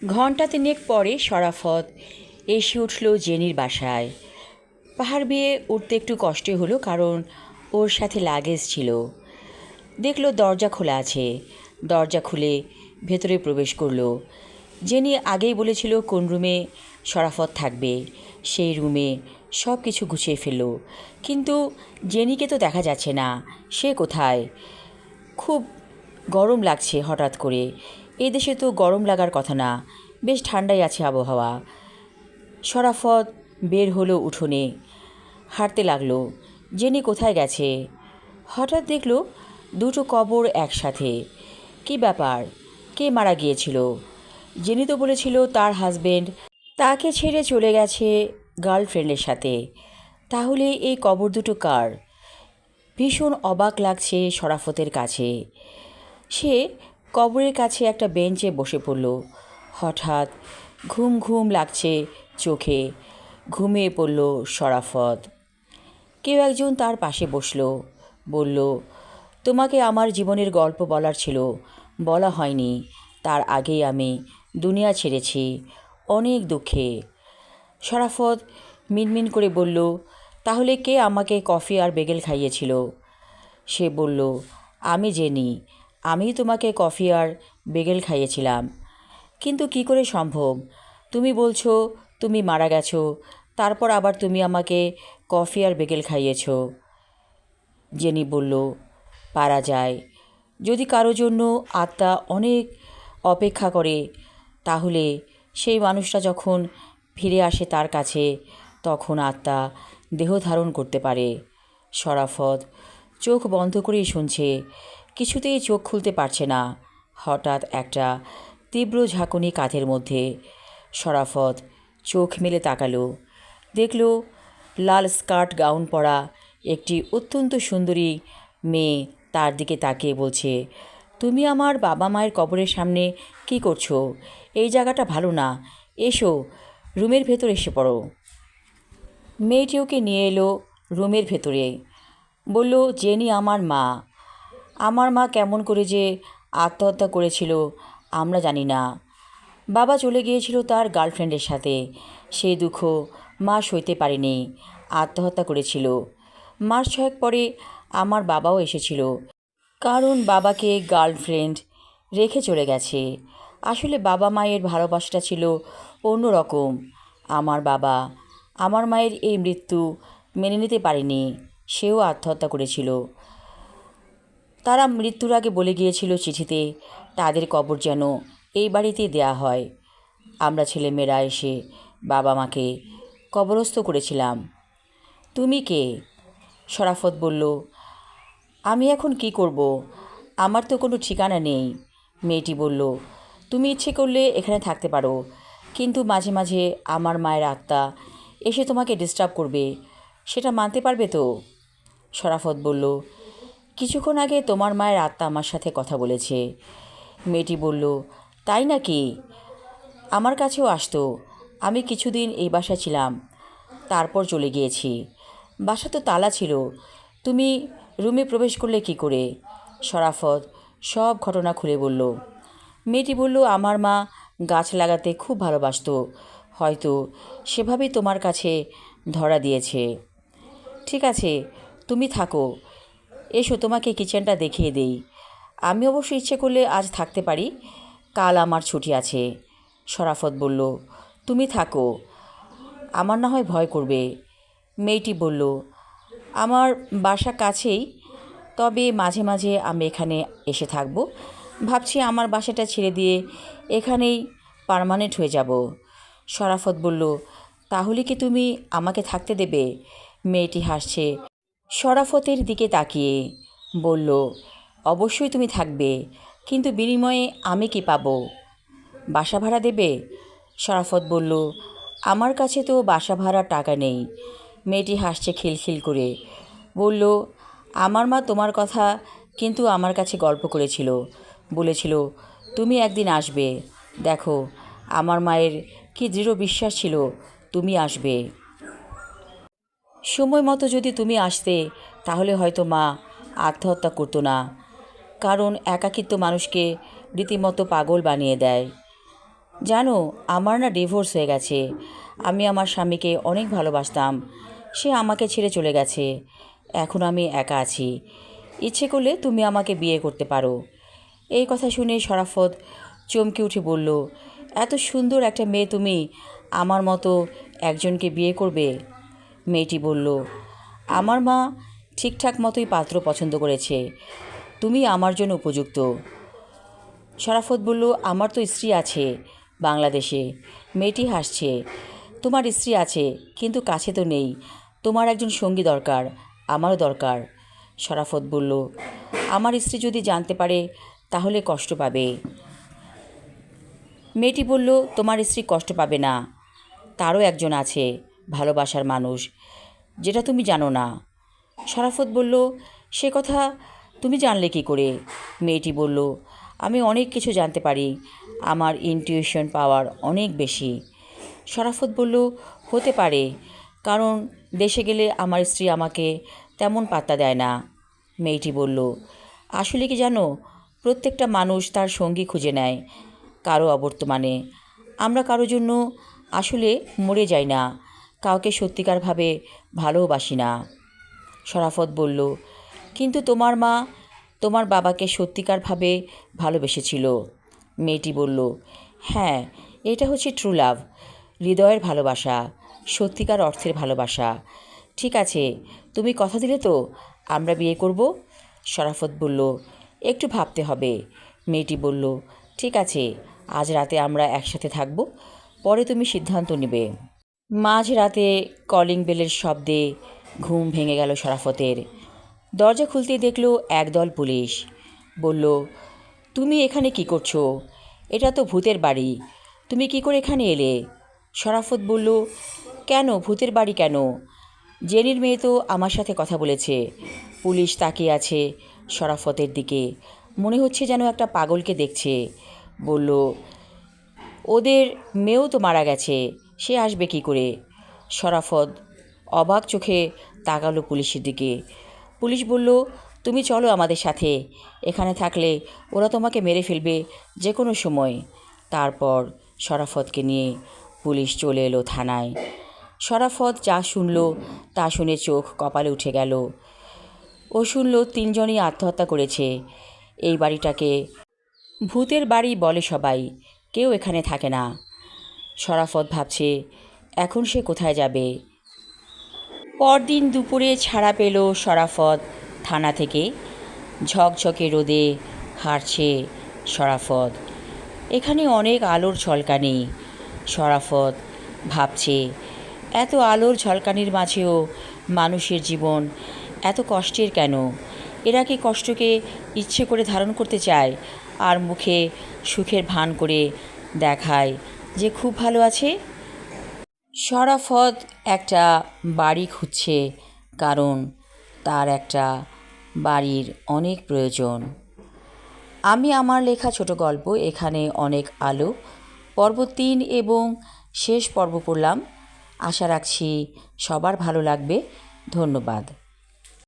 ঘণ্টা তিনেক পরে শরাফত এসে উঠল জেনির বাসায়। পাহাড় বেয়ে উঠতে একটু কষ্ট হলো কারণ ওর সাথে লাগেজ ছিল। দেখল দরজা খোলা আছে। দরজা খুলে ভেতরে প্রবেশ করল। জেনি আগেই বলেছিল কোন রুমে সরাফত থাকবে, সেই রুমে সব কিছু গুছিয়ে ফেলল। কিন্তু জেনিকে তো দেখা যাচ্ছে না। সে কোথায়? খুব গরম লাগছে হঠাৎ করে। এই দেশে তো গরম লাগার কথা না, বেশ ঠান্ডাই আছে আবহাওয়া। শরাফত বের হলো উঠোনে, হাঁটতে লাগল, জেনি কোথায় গেছে? হঠাৎ দেখল দুটো কবর একসাথে। কি ব্যাপার? কে মারা গিয়েছিল? জেনি তো বলেছিল তার হাজবেন্ড। তাকে ছেড়ে চলে গেছে গার্লফ্রেন্ডের সাথে। তাহলে এই কবর দুটো কার? ভীষণ অবাক লাগছে শরাফতের কাছে। সে কবরের কাছে একটা বেঞ্চে বসে পড়ল। হঠাৎ ঘুম ঘুম লাগছে চোখে। ঘুমিয়ে পড়ল শরাফত কেউ একজন তার পাশে বসল। বলল, তোমাকে আমার জীবনের গল্প বলার ছিল। বলা হয়নি। তার আগেই আমি দুনিয়া ছেড়েছি। অনেক দুঃখে। শরাফত মিনমিন করে বলল, তাহলে কে আমাকে কফি আর বেগেল খাইয়েছিল? সে বলল, আমি জেনি। আমি তোমাকে কফি আর বেগেল খাইয়েছিলাম। কিন্তু কি করে সম্ভব? তুমি বলছো, তুমি মারা গেছো, তারপর আবার তুমি আমাকে কফি আর বেগেল খাইয়েছ। জেনি বলল, পারা যায়। যদি কারও জন্য আত্মা অনেক অপেক্ষা করে, তাহলে সেই মানুষটা যখন ফিরে আসে তার কাছে, তখন আত্মা দেহ ধারণ করতে পারে। শরাফত চোখ বন্ধ করেই শুনছে। কিছুতেই চোখ খুলতে পারছে না। হঠাৎ একটা তীব্র ঝাঁকুনি কাঁধের মধ্যে। শরাফত চোখ মেলে তাকালো। দেখল, লাল স্কার্ট, গাউন পরা একটি অত্যন্ত সুন্দরী মেয়ে তার দিকে তাকিয়ে বলছে, তুমি আমার বাবা মায়ের কবরের সামনে কি করছ? এই জায়গাটা ভালো না। এসো, রুমের ভেতর এসে পড়ো। মেয়েটি ওকে নিয়ে এলো রুমের ভেতরে। বলল, জেনি আমার মা। আমার মা কেমন করে যে আত্মহত্যা করেছিল, আমরা জানি না। বাবা চলে গিয়েছিল তার গার্লফ্রেন্ডের সাথে। সেই দুঃখ মা সইতে পারেনি, আত্মহত্যা করেছিল। মাস ছয়েক পরে আমার বাবাও এসেছিল। কারণ বাবাকে গার্লফ্রেন্ড রেখে চলে গেছে। আসলে বাবা মায়ের ভালোবাসাটা ছিল অন্যরকম। আমার বাবা আমার মায়ের এই মৃত্যু মেনে নিতে পারেনি, সেও আত্মহত্যা করেছিল। তারা মৃত্যুর আগে বলে গিয়েছিল চিঠিতে, তাদের কবর যেন এই বাড়িতেই দেয়া হয়। আমরা ছেলেমেয়েরা এসে বাবা মাকে কবরস্থ করেছিলাম। তুমি কে? শরাফত বলল, আমি এখন কি করব? আমার তো কোনো ঠিকানা নেই। মেয়েটি বলল, তুমি ইচ্ছে করলে এখানে থাকতে পারো, কিন্তু মাঝে মাঝে আমার মায়ের আত্মা এসে তোমাকে ডিস্টার্ব করবে। সেটা মানতে পারবে তো? শরাফত বলল কিছুক্ষণ আগে তোমার মায়ের আত্মা আমার সাথে কথা বলেছে। মেয়েটি বলল, তাই নাকি? আমার কাছেও আসতো। আমি কিছুদিন এই বাসায় ছিলাম। তারপর চলে গিয়েছি। বাসা তো তালা ছিল। তুমি রুমে প্রবেশ করলে কি করে? শরাফত সব ঘটনা খুলে বলল। মেয়েটি বলল, আমার মা গাছ লাগাতে খুব ভালোবাসতো। হয়তো সেভাবেই তোমার কাছে ধরা দিয়েছে। ঠিক আছে, তুমি থাকো। এসো, তোমাকে কিচেনটা দেখিয়ে দেই। আমি অবশ্য ইচ্ছে করলে আজ থাকতে পারি, কাল আমার ছুটি আছে। শরাফত বলল, তুমি থাকো। আমার না হয় ভয় করবে। মেয়েটি বলল, আমার বাসা কাছেই, তবে মাঝে মাঝে আমি এখানে এসে থাকব। ভাবছি আমার বাসাটা ছেড়ে দিয়ে এখানেই পার্মানেন্ট হয়ে যাব। শরাফত বলল, তাহলে কি তুমি আমাকে থাকতে দেবে? মেয়েটি হাসছে শরাফতের দিকে তাকিয়ে বলল, অবশ্যই তুমি থাকবে, কিন্তু বিনিময়ে আমি কি পাবো? বাসা ভাড়া দেবে? শরাফত বলল, আমার কাছে তো বাসা ভাড়ার টাকা নেই। মেয়েটি হাসছে খিলখিল করে। বলল, আমার মা তোমার কথা কিন্তু আমার কাছে গল্প করেছিল। বলেছিল, তুমি একদিন আসবে। দেখো, আমার মায়ের কি দৃঢ় বিশ্বাস ছিল, তুমি আসবে। সময় মতো যদি তুমি আসতে, তাহলে হয়তো মা আত্মহত্যা করতো না। কারণ একাকিত্ব মানুষকে রীতিমতো পাগল বানিয়ে দেয়। জানো, আমার না ডিভোর্স হয়ে গেছে। আমি আমার স্বামীকে অনেক ভালোবাসতাম। সে আমাকে ছেড়ে চলে গেছে। এখন আমি একা আছি। ইচ্ছে করলে তুমি আমাকে বিয়ে করতে পারো। এই কথা শুনে শরাফত চমকে উঠে বলল, এত সুন্দর একটা মেয়ে তুমি। আমার মতো একজনকে বিয়ে করবে? মেয়েটি বলল, আমার মা ঠিকঠাক মতোই পাত্র পছন্দ করেছে। তুমি আমার জন্য উপযুক্ত। শরাফত বলল, আমার তো স্ত্রী আছে বাংলাদেশে। মেয়েটি হাসছে, তোমার স্ত্রী আছে, কিন্তু কাছে তো নেই। তোমার একজন সঙ্গী দরকার, আমারও দরকার। শরাফত বলল, আমার স্ত্রী যদি জানতে পারে, তাহলে কষ্ট পাবে। মেয়েটি বলল, তোমার স্ত্রী কষ্ট পাবে না। তারও একজন আছে ভালোবাসার মানুষ। যেটা তুমি জানো না। শরাফত বলল, সে কথা তুমি জানলে কি করে? মেয়েটি বলল, আমি অনেক কিছু জানতে পারি। আমার ইনটিউশন পাওয়ার অনেক বেশি। শরাফত বলল, হতে পারে, কারণ দেশে গেলে আমার স্ত্রী আমাকে তেমন পাত্তা দেয় না। মেয়েটি বলল, আসলে কি জানো, প্রত্যেকটা মানুষ তার সঙ্গী খুঁজে নেয়, কারও অবর্তমানে। আমরা কারও জন্য আসলে মরে যাই না। কাউকে সত্যিকারভাবে ভালোবাসি না। শরাফত বলল, কিন্তু তোমার মা তোমার বাবাকে সত্যিকারভাবে ভালোবেসেছিল। মেয়েটি বলল হ্যাঁ এটা হচ্ছে ট্রু লাভ হৃদয়ের ভালোবাসা, সত্যিকার অর্থের ভালোবাসা। ঠিক আছে, তুমি কথা দিলে তো আমরা বিয়ে করব? শরাফত বলল, একটু ভাবতে হবে। মেয়েটি বলল, ঠিক আছে, আজ রাতে আমরা একসাথে থাকব, পরে তুমি সিদ্ধান্ত নেবে। মাঝ রাতে কলিং বেলের শব্দে ঘুম ভেঙে গেল শরাফতের। দরজা খুলতেই দেখল একদল পুলিশ। বলল, তুমি এখানে কি করছ? এটা তো ভূতের বাড়ি। তুমি কি করে এখানে এলে? শরাফত বলল, কেন? ভূতের বাড়ি কেন? জেনির মেয়ে তো আমার সাথে কথা বলেছে। পুলিশ তাকিয়ে আছে শরাফতের দিকে। মনে হচ্ছে যেন একটা পাগলকে দেখছে। বলল, ওদের মেয়েও তো মারা গেছে। সে আসবে কি করে? শরাফত অবাক চোখে তাকালো পুলিশের দিকে। পুলিশ বলল, তুমি চলো আমাদের সাথে। এখানে থাকলে ওরা তোমাকে মেরে ফেলবে যে কোনো সময়। তারপর শরাফতকে নিয়ে পুলিশ চলে এলো থানায়। শরাফত যা শুনল তা শুনে চোখ কপালে উঠে গেল। ও শুনল তিনজনই আত্মহত্যা করেছে। এই বাড়িটাকে ভূতের বাড়ি বলে সবাই। কেউ এখানে থাকে না। শরাফত ভাবছে, এখন সে কোথায় যাবে? পরদিন দুপুরে ছাড়া পেল শরাফত থানা থেকে ঝকঝকে রোদে হাঁটছে শরাফত এখানে অনেক আলোর ঝলকানি শরাফত ভাবছে। এত আলোর ঝলকানির মাঝেও মানুষের জীবন এত কষ্টের কেন? এরা কি কষ্টকে ইচ্ছে করে ধারণ করতে চায় আর মুখে সুখের ভান করে দেখায়? যে খুব ভালো আছে। শরাফত একটা বাড়ি খুঁজছে, কারণ তার একটা বাড়ির অনেক প্রয়োজন। আমি আমার লেখা ছোট গল্প, এখানে অনেক আলো, পর্ব তিন এবং শেষ পর্ব পড়লাম। আশা রাখছি সবার ভালো লাগবে। ধন্যবাদ।